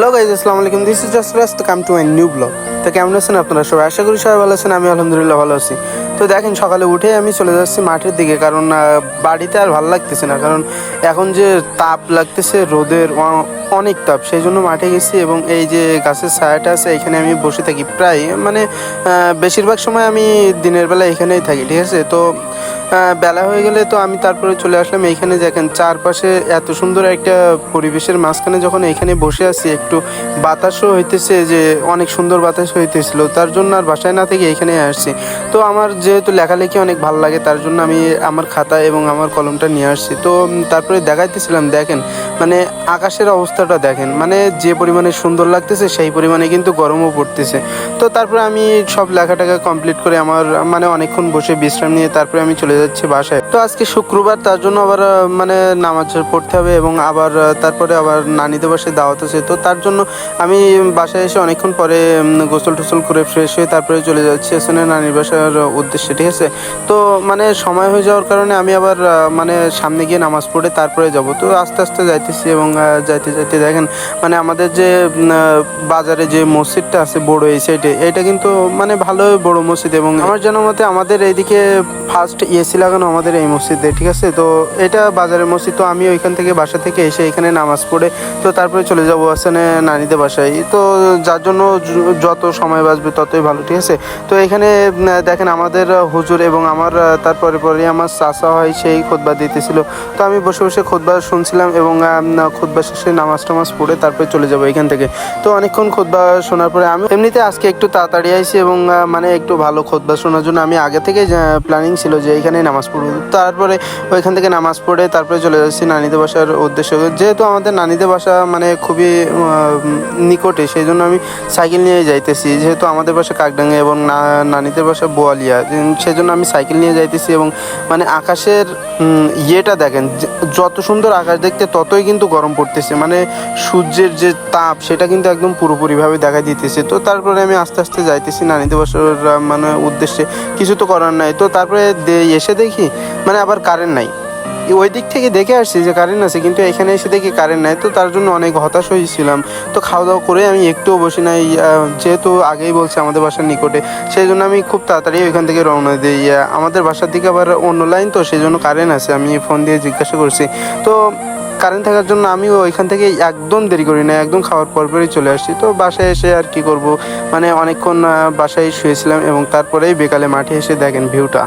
Hello guys আসসালামু আলাইকুম this is just come to my new blog তো কেমন আছেন আপনারা সবাই? আশা করি সবাই ভালো আছেন, আমি আলহামদুলিল্লাহ ভালো আছি। তো দেখেন, সকালে উঠে আমি চলে যাচ্ছি মাঠের দিকে, কারণ বাড়িতে আর ভালো লাগতেছে না। কারণ, এখন যে তাপ লাগতেছে, রোদের অনেক তাপ, সেই জন্য মাঠে গেছি এবং এই যে গাছের ছায়াটা আছে, এখানে আমি বসে থাকি প্রায় মানে বেশিরভাগ সময় আমি দিনের বেলা এখানেই থাকি, ঠিক আছে? তো বেলা হয়ে গেলে তো আমি তারপরে চলে আসলাম এইখানে, দেখেন, চারপাশে এত সুন্দর একটা পরিবেশের মাঝখানে যখন এখানে বসে আছি, একটু বাতাসও হইতেছে যে, অনেক সুন্দর বাতাস হইতেছিল। তার জন্য আর বাসায় না থেকে এখানে আসছি। তো আমার যেহেতু লেখালেখি অনেক ভালো লাগে, তার জন্য আমি আমার খাতা এবং আমার কলমটা নিয়ে আসছি। তো তারপরে দেখাইতেছিলাম, দেখেন মানে আকাশের অবস্থাটা দেখেন। মানে যে পরিমাণে সুন্দর লাগতেছে, সেই পরিমাণে কিন্তু গরমও পড়তেছে। তো তারপরে আমি সব লেখাটাকে কমপ্লিট করে আমার মানে অনেকক্ষণ বসে বিশ্রাম নিয়ে তারপরে আমি চলে যাচ্ছি বাসায়। তো আজকে শুক্রবার, তার জন্য আবার মানে নামাজ পড়তে হবে এবং আবার তারপরে আবার নানিদের বাসায় দাওয়াত আছে। তো তার জন্য আমি বাসায় এসে অনেকক্ষণ পরে গোসল টোসল করে ফ্রেশ হয়ে তারপরে চলে যাচ্ছি আসলে নানির বাসার উদ্দেশ্যে, ঠিক আছে? তো মানে সময় হয়ে যাওয়ার কারণে আমি আবার মানে সামনে গিয়ে নামাজ পড়ে তারপরে যাব। তো আস্তে আস্তে যাইতেছি এবং যাইতে যাইতে দেখেন মানে আমাদের যে বাজারে যে মসজিদটা আছে বড় এই সাইডে এটা কিন্তু মানে ভালো বড় মসজিদ এবং আমার জানা মতে আমাদের এইদিকে ফার্স্ট এসি লাগানো আমাদের এই মসজিদে, ঠিক আছে? তো এটা বাজারের মসজিদ, তো আমি ওইখান থেকে বাসা থেকে এসে এখানে নামাজ পড়ে, তো তারপরে চলে যাব আসলে নানিদের বাসায়। তো যার জন্য যত সময় বাঁচবে, ততই ভালো, ঠিক আছে? তো এখানে দেখেন আমাদের হুজুর এবং আমার তারপরে পরে আমার চাষা হয়, সেই খোদবা দিতেছিল। তো আমি বসে বসে খোদবা শুনছিলাম এবং খোদবা শেষে নামাজ টামাজ পড়ে তারপরে চলে যাব এখান থেকে। তো অনেকক্ষণ খোদবা শোনার পরে আমি এমনিতে আজকে একটু তাড়াতাড়ি আইছি এবং মানে একটু ভালো খোদবা শোনার জন্য আমি আগে থেকে প্ল্যানিং ছিল যে এখানে নামাজ পড়ব। তারপরে ওইখান থেকে নামাজ পড়ে তারপরে চলে যাচ্ছি নানিদের বাসার উদ্দেশ্যে। যেহেতু আমাদের নানিদের বাসা মানে খুবই নিকটে, সেই জন্য আমি সাইকেল নিয়ে যাইতেছি। যেহেতু আমাদের বাসা কাকডাঙ্গা এবং না- নানিদের বাসা বোয়ালিয়া সেজন্য আমি সাইকেল নিয়ে যাইতেছি এবং মানে আকাশের ইয়েটা দেখেন যত সুন্দর আকাশ দেখতে ততই কিন্তু গরম পড়তেছে। মানে সূর্যের যে তাপ, সেটা কিন্তু একদম পুরোপুরিভাবে দেখা দিতেছে। তো তারপরে আমি আস্তে আস্তে যাইতেছি নানিদের বাসার মানে উদ্দেশ্যে। কিছু তো করার নাই। তো তারপরে এসে দেখি মানে আবার কারেন্ট নাই। ওই দিক থেকে দেখে আসছি যে কারেন্ট আছে, কিন্তু এখানে এসে দেখি কারেন্ট নাই, তো তার জন্য অনেক হতাশ হয়েছিলাম তো খাওয়া দাওয়া করে আমি একটুও বসি নাই যেহেতু আগেই বলছে আমাদের বাসার নিকটে, সেই জন্য আমি খুব তাড়াতাড়ি ওইখান থেকে রওনা দিই। আমাদের বাসার দিকে আবার অন্য লাইন তো সেই জন্য কারেন্ট আছে, আমি ফোন দিয়ে জিজ্ঞাসা করছি। তো কারেন্ট থাকার জন্য আমি ওইখান থেকে একদম দেরি করি না একদম খাওয়ার পরপরই চলে আসছি। তো বাসায় এসে আর কি করব? মানে অনেকক্ষণ বাসায় শুয়েছিলাম এবং তারপরেই বিকালে মাঠে এসে দেখেন ভিউটা